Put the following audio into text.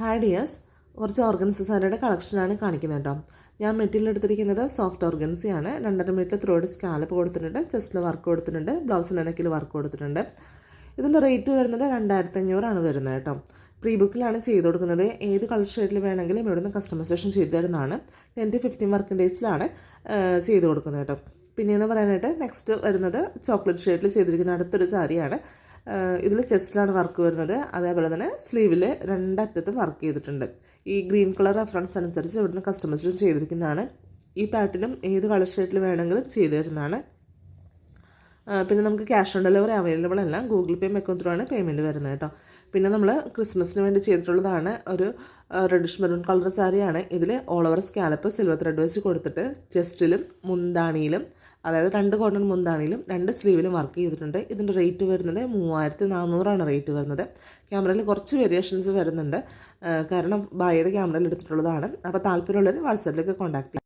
Hi dears കുറച്ച് ഓർഗൻസസാരുടെ കളക്ഷനാണ് കാണിക്കുന്നത് കേട്ടോ. ഞാൻ മെറ്റീരിയൽ എടുത്തിരിക്കുന്നത് സോഫ്റ്റ് ഓർഗൻസിയാണ്. രണ്ടര മീറ്റർ ത്രോഡ് സ്കാലപ്പ് കൊടുത്തിട്ടുണ്ട്. ചെസ്റ്റിൽ വർക്ക് കൊടുത്തിട്ടുണ്ട്. ബ്ലൗസിനിടയ്ക്കിൽ വർക്ക് കൊടുത്തിട്ടുണ്ട്. ഇതിന്റെ റേറ്റ് വരുന്നത് രണ്ടായിരത്തി അഞ്ഞൂറാണ് വരുന്നത് കേട്ടോ. പ്രീ ബുക്കിലാണ് ചെയ്ത് കൊടുക്കുന്നത്. ഏത് കളർ ഷെയ്ഡിൽ വേണമെങ്കിലും ഇവിടുന്ന് കസ്റ്റമൈസേഷൻ ചെയ്ത് തരുന്നതാണ്. ടെൻ ടു ഫിഫ്റ്റീൻ വർക്കിംഗ് ഡേയ്സിലാണ് ചെയ്ത് കൊടുക്കുന്നത് കേട്ടോ. പിന്നെയെന്ന് പറയാനായിട്ട് നെക്സ്റ്റ് വരുന്നത് ചോക്ലേറ്റ് ഷെയ്ഡിൽ ചെയ്തിരിക്കുന്ന അടുത്തൊരു സാരിയാണ്. ഇതിൽ ചെസ്റ്റിലാണ് വർക്ക് വരുന്നത്. അതേപോലെ തന്നെ സ്ലീവിൽ രണ്ടറ്റത്തും വർക്ക് ചെയ്തിട്ടുണ്ട്. ഈ ഗ്രീൻ കളർ റെഫറൻസ് അനുസരിച്ച് ഇവിടുന്ന് കസ്റ്റമൈസും ചെയ്തിരിക്കുന്നതാണ്. ഈ പാറ്റിലും ഏത് കളർ ഷേഡിൽ വേണമെങ്കിലും ചെയ്തു തരുന്നതാണ്. പിന്നെ നമുക്ക് ക്യാഷ് ഓൺ ഡെലിവറി അവൈലബിൾ അല്ല. ഗൂഗിൾ പേ മെക്കോത്രമാണ് പേയ്മെന്റ് വരുന്നത് കേട്ടോ. പിന്നെ നമ്മൾ ക്രിസ്മസിന് വേണ്ടി ചെയ്തിട്ടുള്ളതാണ് ഒരു റെഡിഷ് മെറൂൺ കളർ സാരിയാണ് ഇതിൽ all over scallop silver thread വെച്ച് കൊടുത്തിട്ട് ചെസ്റ്റിലും മുന്താണിയിലും അതായത് രണ്ട് കോട്ടൺ മുന്താണിയിലും രണ്ട് സ്ലീവിലും വർക്ക് ചെയ്തിട്ടുണ്ട്. ഇതിന്റെ റേറ്റ് വരുന്നത് മൂവായിരത്തി നാനൂറാണ് റേറ്റ് വരുന്നത്. ക്യാമറയിൽ കുറച്ച് വേരിയേഷൻസ് വരുന്നുണ്ട്. കാരണം ബായുടെ ക്യാമറയിൽ എടുത്തിട്ടുള്ളതാണ്. അപ്പോൾ താല്പര്യമുള്ളവർ വാട്സാപ്പിലേക്ക് കോൺടാക്ട്